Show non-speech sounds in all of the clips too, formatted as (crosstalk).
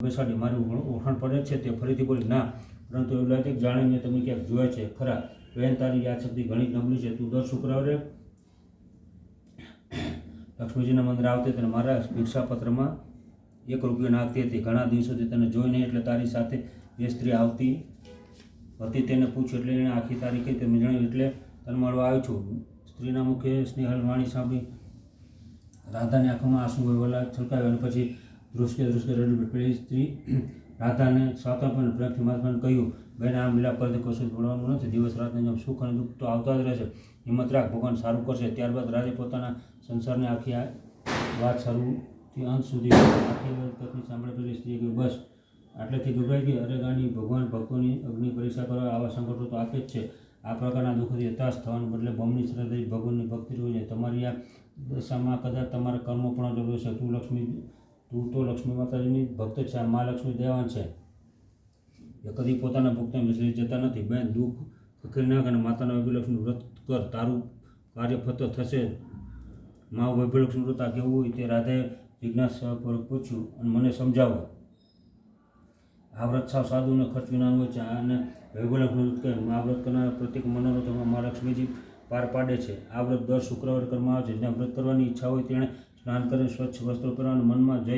બેસાડી, મારી ઓળખાણ પડે છે, તે ફરીથી બોલી, ના. પરંતુ એવું લાગે કે જાણે મેં તમે ક્યાંક જોયા છે. ખરા, વેન તારી યાદશક્તિ ઘણી નબળી છે. તું દર શુક્રવારે લક્ષ્મીજીના મંદિર આવતી તને મારા ભિક્ષાપત્રમાં એક રૂપિયો નાખતી હતી. ઘણા દિવસોથી તને જોઈ નહીં એટલે તારી સાથે જે સ્ત્રી આવતી હતી તેને પૂછ્યું, એટલે એણે આખી તારીખે તમે જણાવ્યું એટલે તને મળવા આવી છું? સ્ત્રીના મુખે સ્નેહલ વાણી સાંભળી, રાધાની આંખોમાં આંસુ વહેલા છલકાવ્યા અને પછી ધ્રુસકે ધ્રુસકે રડી પેલી સ્ત્રી (clears throat) રાધાને સ્વાતંત્ર્ય પ્રેમથી મહાત્માને કહ્યું, બેન, આ મિલાપ કરતી કશું જોડવાનું નથી. દિવસ રાતની જેમ સુખ અને દુઃખ તો આવતા જ રહેશે હિંમત રાખ, ભગવાન સારું કરશે. ત્યારબાદ રાધે પોતાના સંસારને આખી આ વાત શરૂથી અંત સુધી આખી પત્ની સાંભળે પેલી સ્ત્રીએ કહ્યું, બસ. આટલેથી ગભરાઈ ગઈ. અરે ગાંડી, ભગવાન ભક્તોની અગ્નિ પરીક્ષા કરવા આવા સંકટો તો આપે જ છે. આ પ્રકારના દુઃખથી હતાશ થવાને બદલે બમણી શ્રદ્ધા ભગવાનની ભક્તિ જોઈએ તમારી આ દશામાં કદાચ તમારા કર્મો પણ જરૂર છે તું લક્ષ્મી તું તો લક્ષ્મી માતાજીની ભક્ત છે મા લક્ષ્મી દેવાન છે. એ કદી પોતાના ભક્તને વિસરી જતા નથી. બેન, દુઃખ ફકીર નાખ અને માતાના વૈભવલક્ષ્મી વ્રત કર. તારું કાર્ય ફતો થશે. મા વૈભવલક્ષ્મી વ્રત આ કેવું હોય તે રાધાએ જિજ્ઞાસાપૂર્વક પૂછ્યું અને મને સમજાવો આ વ્રત સાવ સાદું ખર્ચ વિનાનું હોય છે. અને વૈભવલક્ષ્મી વ્રત કહે મા વ્રત કરનાર પ્રત્યેક મનોરથમાં મા લક્ષ્મીજી પાર પાડે છે. આ વ્રત દર શુક્રવાર કરવામાં આવે છે. જ્યાં વ્રત કરવાની ઈચ્છા હોય તેણે સ્નાન કરી, સ્વચ્છ વસ્ત્રો પહેરવાનું મનમાં જય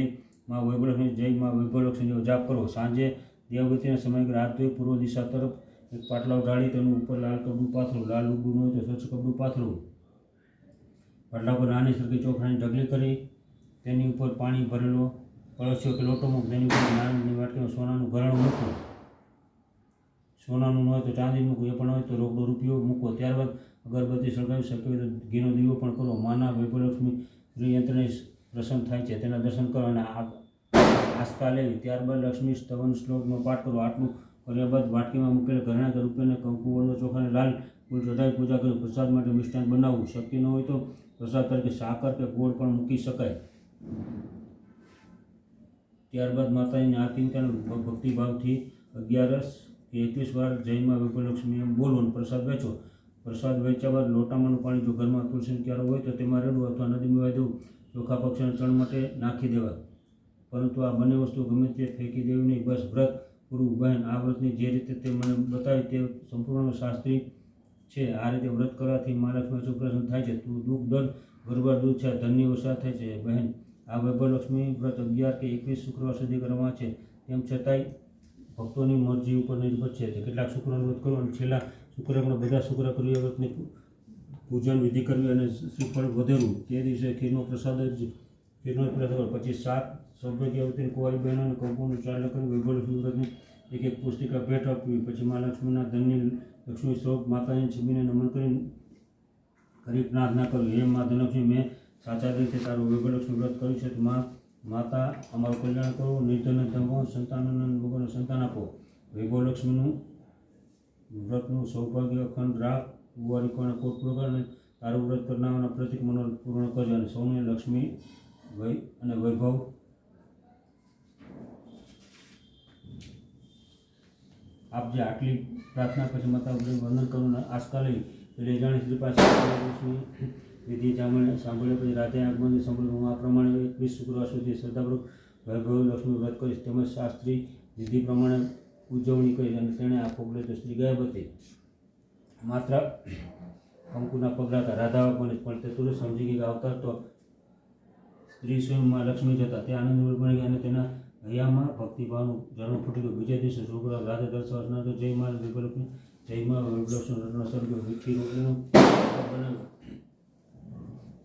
માં વૈભવલક્ષ્મી, જય માં વૈભવલક્ષ્મીનો જાપ કરો સાંજે દેવગતિના સમય રાત ધોઈ પૂર્વ દિશા તરફ એક પાટલાઓ ઢાળી તેનું ઉપર લાલ કપડું પાથરું, લાલ ઉગડું હોય તો સ્વચ્છ કપડું પાથરું. પાટલા પર નાની સરખી ચોખાની ઢગલી કરી, તેની ઉપર પાણી ભરેલો પડોશીઓ કે લોટો મૂક, તેની ઉપર નાની વાટકીમાં સોનાનું ઘરેણું મૂકવું સોનાનું ન હોય તો ચાંદી મૂકવું એ પણ હોય તો રોકડો રૂપિયો મૂકવો ત્યારબાદ અગરબત્તી સળગાવી શકે તો ઘીનો દીવો પણ કરો. માના વૈભવલક્ષ્મી યંત્રને પ્રસન્ન થાય છે. તેના દર્શન કરો અને આ- આસ્કા લેવી ત્યારબાદ લક્ષ્મી સ્તવન શ્લોકનો પાઠ કરો. આટલું કર્યા બાદ વાટકીમાં મૂકેલા ઘરેણા કે રૂપિયાને કંકુ વળો ચોખાને લાલ ફૂલ ચઢાવી પૂજા કરી પ્રસાદ માટે મિષ્ટાન બનાવવું. શક્ય ન હોય તો પ્રસાદ તરીકે સાકર કે ગોળ પણ મૂકી શકાય. ત્યારબાદ માતાજીની આરતી ભક્તિભાવથી અગિયારસ કે એકવીસ વાર જયમાં વિપલક્ષ્મી એમ બોલવું અને પ્રસાદ વેચો વેચ્યા બાદ લોટામાંનું પાણી જો ઘરમાં તુલસીનો ક્યારો હોય તો તેમાં રેડવું અથવા નદી વહી દેવું, ચોખા પક્ષીના ચણ માટે નાખી દેવા પરંતુ આ બંને વસ્તુ ગમે તે ફેંકી દેવી નહીં, બસ વ્રત પૂરું બહેન આ વ્રતની જે રીતે તે મને બતાવી તે સંપૂર્ણ શાસ્ત્રી છે. આ રીતે વ્રત કરવાથી મહાલક્ષ્મી સુપ્રસન્ન થાય છે. તું દુઃખ દર્દ ગરબા, દૂધ છે ધનની વરસાદ થાય છે? બહેન, આ વૈભવલક્ષ્મી વ્રત અગિયાર કે એકવીસ શુક્રવાર સુધી કરવામાં છે. તેમ છતાંય ભક્તોની મરજી ઉપર નિર્ભર છે. કેટલાક શુક્રવાર વ્રત કરો અને છેલ્લા શુક્રવારના બધા શુક્ર વ્રતની પૂજન વિધિ કરવી અને શ્રીફળ વધેલું તે દિવસે ખીરનો પ્રસાદ જ, ખીરનો પ્રસાદ. પછી સાત સૌભાગ્ય અવતીર્ણ બહેનો અને કંપોનું ચાલ કરી વૈભવ વ્રતની એક એક પુસ્તિકા ભેટ આપવી. પછી મા લક્ષ્મીના ધનની લક્ષ્મી સ્વરૂપ માતાની છબીને નમન કરી કરી પ્રાર્થના કરવી. હે મા ધનલક્ષ્મી, મેં સાચા રીતે તારું વૈભવલક્ષ્મી વ્રત કર્યું છે. તો મા, માતા, અમારું કલ્યાણ કરો. નિર્ધન ધમો સંતાનોને લોકોને સંતાન આપો. વૈભવલક્ષ્મીનું વ્રતનું સૌભાગ્ય અખંડ રાખ ગુવારી કોને કોટ પૂરો અને તારું વ્રત કરનારના પ્રતિક મનોરથ પૂર્ણ કરજો અને સૌને લક્ષ્મી વૈ અને વૈભવ. આપજે આટલી પ્રાર્થના પછી માતા વંદન કરું અને આસ્કા લઈ એટલે જાણી શ્રી પાસે વિધિ જામણે સાંભળ્યા પછી રાધે આગમન સાંભળ્યું હું આ પ્રમાણે એકવીસ શુક્રવાર સુધી શ્રદ્ધાપૂર્વક વૈભવ લક્ષ્મી વ્રત કરીશ. તેમજ શાસ્ત્રી વિધિ પ્રમાણે ઉજવણી કરી અને તેણે આ પગલે તો સ્ત્રી ગાયબ હતી. માત્ર કંકુના પગલા હતા. રાધા બને, પણ તે તુરંત સમજી ગઈ કે આવતા તો સ્ત્રી સ્વયંમાં લક્ષ્મી જ હતા. તે આનંદ બની અને તેના હૈયામાં ભક્તિભાવનું ઝરણું ફૂટી ગયું. બીજા દિવસે શુક્રવાર રાધે દર્શન તો કરી જય માં વિભલક્ષ્મી જય માં વિભલક્ષ્મી રત્ન સ્વર્ગ મીઠી રોટલીનું બનાવ્યું.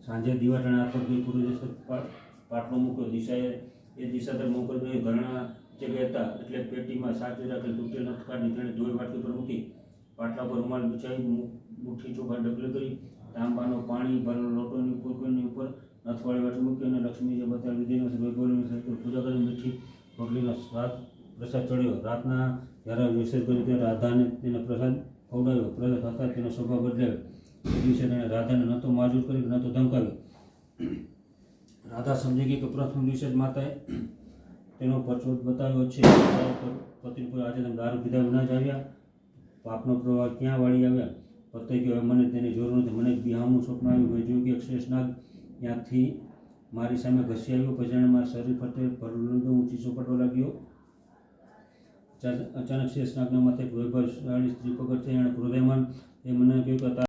સાંજે દિવાટાણા આપત ગઈ પૂર્વ દિવસે પા- પાટલો મૂક્યો. દિશાએ એ દિશા તરફ મોકલ ગઈ ઘણા જગ્યાએ હતા, એટલે પેટીમાં સાચવી રાખેલ તૂટેલ કાઢી તેણે ધોઈ વાટકી પર મૂકી પાટલા પર રૂમાલ બિછાવી મુઠ્ઠી ચોખા ડગલે કરી તાંબાનો પાણી ભરેલો લોટોની કુરકુરની ઉપર નથવાળી વાટકી મૂકી અને લક્ષ્મીજી બતાવી વિધિનો વૈભવની સાથે પૂજા કરી મીઠી રોટલીનો સ્વાદ પ્રસાદ ચડ્યો. રાતના જ્યારે વિસર્ગ કર્યું ત્યારે રાધાને તેને પ્રસાદ ખવડાવ્યો. પ્રસાદ હતા તેનો સ્વભાવ બદલાયો. એ દિવસે તેણે રાધાને ન તો માજૂર કરી, ન તો ધમકાવી રાધા સમજી ગઈ કે પ્રથમ દિવસે જ માતાએ તેનો પરચોટ બતાવ્યો છે. પતિ પર આજે તમે દારૂ પીધા વિના જ આવ્યા. પાપનો પ્રવાહ ક્યાં વાળી આવ્યા? પતે કે મને તેની જરૂર નથી. મને બિહામનું સ્વપ્ન આવ્યું. મેં જોયું કે એક શેષનાગ ત્યાંથી મારી સામે ઘસી આવ્યો. પછી મારા શરીર ફરતે ભરેલું ઊંચી ચોપટવા લાગ્યો. અચાનક શેષનાગના માથે વૈભવશાળી સ્ત્રી પ્રગટ થઈ એણે હૃદયમાન એ મને કહ્યું કે